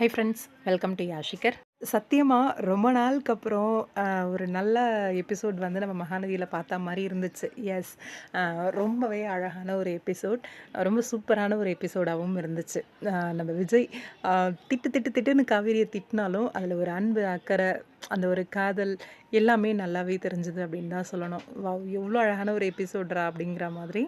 High friends welcome to யாஷிகர் சத்தியமாக ரொம்ப நாளுக்கு அப்புறம் ஒரு நல்ல எபிசோட் வந்து நம்ம மகாநதியில் பார்த்த மாதிரி இருந்துச்சு. எஸ் ரொம்பவே அழகான ஒரு எபிசோட் ரொம்ப சூப்பரான ஒரு எபிசோடாகவும் இருந்துச்சு. நம்ம விஜய் திட்டு திட்டு திட்டுன்னு காவேரியை திட்டினாலும் அதில் ஒரு அன்பு அக்கறை அந்த ஒரு காதல் எல்லாமே நல்லாவே தெரிஞ்சுது அப்படின்னு தான் சொல்லணும். வா எவ்வளோ அழகான ஒரு எபிசோட்ரா அப்படிங்கிற மாதிரி.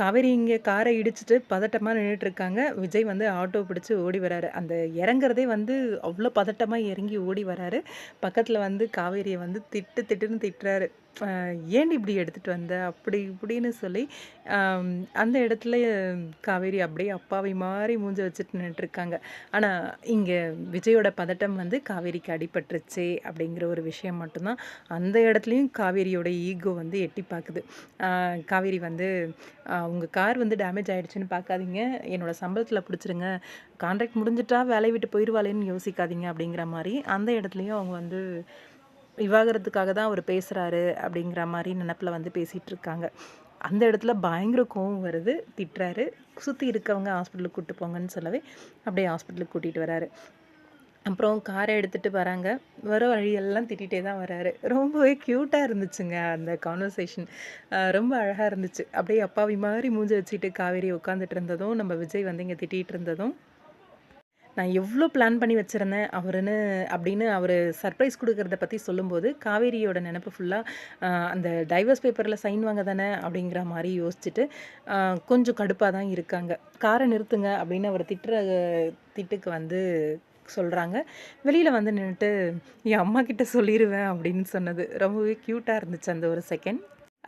காவேரி இங்கே காரை இடிச்சிட்டு பதட்டமாக நின்றுட்டுருக்காங்க விஜய் வந்து ஆட்டோ பிடிச்சி ஓடி வராரு. அந்த இறங்குறதே வந்து அவ்வளோ பதட்டமாக இறங்கி ஓடி வராரு. பக்கத்தில் வந்து காவேரியை வந்து திட்டு திட்டுன்னு திட்டுறாரு. ஏன் ஏன்டி இப்படி எடுத்துகிட்டு வந்த? அப்படி இப்படின்னு சொல்லி அந்த இடத்துல காவேரி அப்படியே அப்பாவை மாதிரி மூஞ்ச வச்சுட்டு நின்றுட்டுருக்காங்க ஆனால் இங்கே விஜயோட பதட்டம் வந்து காவேரிக்கு அடிபட்டுருச்சே அப்படிங்கிற ஒரு விஷயம் மட்டும்தான். அந்த இடத்துலையும் காவேரியோட ஈகோ வந்து எட்டி பார்க்குது காவேரி வந்து உங்கள் கார் வந்து டேமேஜ் ஆகிடுச்சின்னு பார்க்காதீங்க என்னோட சம்பளத்தில் பிடிச்சிருங்க. கான்ட்ராக்ட் முடிஞ்சிட்டா வேலையை விட்டு போயிடுவாளேன்னு யோசிக்காதீங்க அப்படிங்கிற மாதிரி அந்த இடத்துலையும் அவங்க வந்து விவாகரத்துக்காக தான் அவர் பேசுகிறாரு அப்படிங்கிற மாதிரி நினப்பில் வந்து பேசிகிட்டு இருக்காங்க. அந்த இடத்துல பயங்கர கோவம் வருது திட்டுறாரு. சுற்றி இருக்கவங்க ஹாஸ்பிட்டலுக்கு கூப்பிட்டு போங்கன்னு சொல்லவே அப்படியே ஹாஸ்பிட்டலுக்கு கூட்டிகிட்டு வராரு. அப்புறம் காரை எடுத்துகிட்டு வராங்க. வர வழியெல்லாம் திட்டிகிட்டே தான் வராரு. ரொம்பவே க்யூட்டாக இருந்துச்சுங்க அந்த கான்வர்சேஷன் ரொம்ப அழகாக இருந்துச்சு. அப்படியே அப்பாவி மாதிரி மூஞ்சி வச்சுட்டு காவேரி உட்காந்துட்டு இருந்ததும் நம்ம விஜய் வந்து இங்கே திட்டிகிட்டு இருந்ததும் நான் எவ்வளோ பிளான் பண்ணி வச்சுருந்தேன் அவருன்னு அப்படின்னு அவர் சர்ப்ரைஸ் கொடுக்குறத பற்றி சொல்லும்போது காவேரியோட நினப்பு ஃபுல்லாக அந்த டைவர்ஸ் பேப்பரில் சைன் வாங்க தானே அப்படிங்கிற மாதிரி யோசிச்சுட்டு கொஞ்சம் கடுப்பாக தான் இருக்காங்க. காரை நிறுத்துங்க அப்படின்னு அவர் திட்டுற திட்டுக்கு வந்து சொல்கிறாங்க வெளியில் வந்து நின்றுட்டு என் அம்மா கிட்ட சொல்லிடுவேன் அப்படின்னு சொன்னது. ரொம்பவே க்யூட்டாக இருந்துச்சு அந்த ஒரு செகண்ட்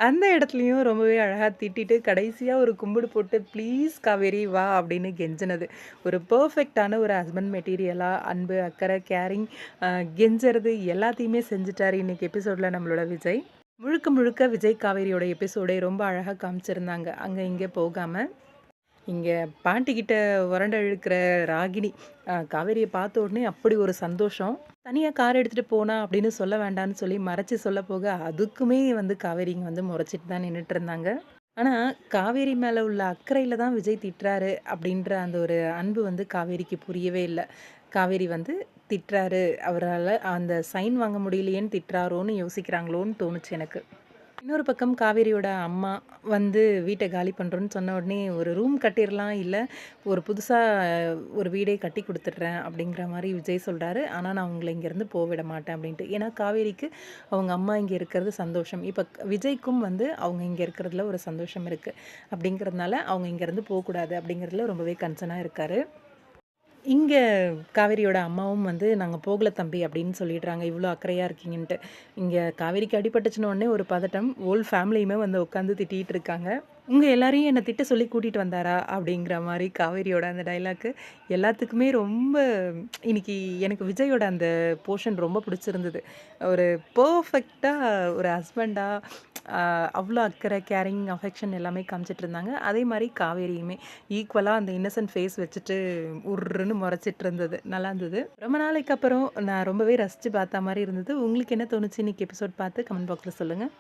அந்த இடத்துலையும் ரொம்பவே அழகாக திட்டிட்டு கடைசியாக ஒரு கும்பிடு போட்டு ப்ளீஸ் காவேரி வா அப்படின்னு கெஞ்சினது. ஒரு பர்ஃபெக்டான ஒரு ஹஸ்பண்ட் மெட்டீரியலாக அன்பு அக்கறை கேரிங் கெஞ்சறது எல்லாத்தையுமே செஞ்சுட்டார் இன்னைக்கு எபிசோடில் நம்மளோட விஜய். முழுக்க முழுக்க விஜய் காவேரியோட எபிசோடை ரொம்ப அழகாக காமிச்சிருந்தாங்க. அங்கே இங்கே போகாமல் இங்கே பாண்டிக்கிட்ட வறண்ட இழுக்கிற ராகினி காவேரியை பார்த்த உடனே அப்படி ஒரு சந்தோஷம். தனியாக கார் எடுத்துகிட்டு போனா அப்படின்னு சொல்ல வேண்டாம்னு சொல்லி மறைச்சி சொல்ல போக அதுக்குமே வந்து காவேரிங்க வந்து முறைச்சிட்டு தான் நின்றுட்டு இருந்தாங்க. ஆனால் காவேரி மேலே உள்ள அக்கறையில் தான் விஜய் திட்டுறாரு அப்படின்ற அந்த ஒரு அன்பு வந்து காவேரிக்கு புரியவே இல்லை. காவேரி வந்து திட்டுறாரு. அவரால் அந்த சைன் வாங்க முடியலையேன்னு திட்டுறாரோன்னு யோசிக்கிறாங்களோன்னு தோணுச்சு எனக்கு. இன்னொரு பக்கம் காவேரியோட அம்மா வந்து வீட்டை காலி பண்ணுறோன்னு சொன்ன உடனே ஒரு ரூம் கட்டிடலாம் இல்லை ஒரு புதுசாக ஒரு வீடே கட்டி கொடுத்துட்றேன் அப்படிங்கிற மாதிரி விஜய் சொல்கிறாரு ஆனால் நான் உங்களை இங்கேருந்து போக விட மாட்டேன் அப்படின்ட்டு. ஏன்னா காவேரிக்கு அவங்க அம்மா இங்கே இருக்கிறது சந்தோஷம். இப்போ விஜய்க்கும் வந்து அவங்க இங்கே இருக்கிறதுல ஒரு சந்தோஷம் இருக்குது அப்படிங்கிறதுனால அவங்க இங்கேருந்து போகக்கூடாது அப்படிங்கிறதுல ரொம்பவே கன்சர்னாக இருக்காரு. இங்கே காவேரியோட அம்மாவும் வந்து நாங்கள் போகல தம்பி அப்படின்னு சொல்லிடுறாங்க. இவ்வளோ அக்கறையாக இருக்கீங்கன்ட்டு. இங்கே காவேரிக்கு அடிபட்டுச்சுன உடனே ஒரு பதட்டம். ஓல் ஃபேமிலியுமே வந்து உட்காந்து திட்டிகிட்டு இருக்காங்க. உங்கள் எல்லாரையும் என்னை திட்ட சொல்லி கூட்டிகிட்டு வந்தாரா? அப்படிங்கிற மாதிரி காவேரியோட அந்த டைலாக்கு எல்லாத்துக்குமே ரொம்ப இன்னைக்கு எனக்கு விஜயோட அந்த போர்ஷன் ரொம்ப பிடிச்சிருந்தது. ஒரு பர்ஃபெக்டாக ஒரு ஹஸ்பண்டாக அவ்வளோ அக்கறை கேரிங் அஃபெக்ஷன் எல்லாமே காமிச்சிட்டு இருந்தாங்க. அதே மாதிரி காவேரியுமே ஈக்குவலாக அந்த இன்னசென்ட் ஃபேஸ் வச்சுட்டு உருன்னு முறைச்சிட்டு இருந்தது. நல்லா இருந்தது. ரொம்ப நாளைக்கு அப்புறம் நான் ரொம்பவே ரசித்து பார்த்த மாதிரி இருந்தது. உங்களுக்கு என்ன தோணுச்சு இன்னைக்கு எபிசோட் பார்த்து கமெண்ட் பாக்ஸில் சொல்லுங்கள்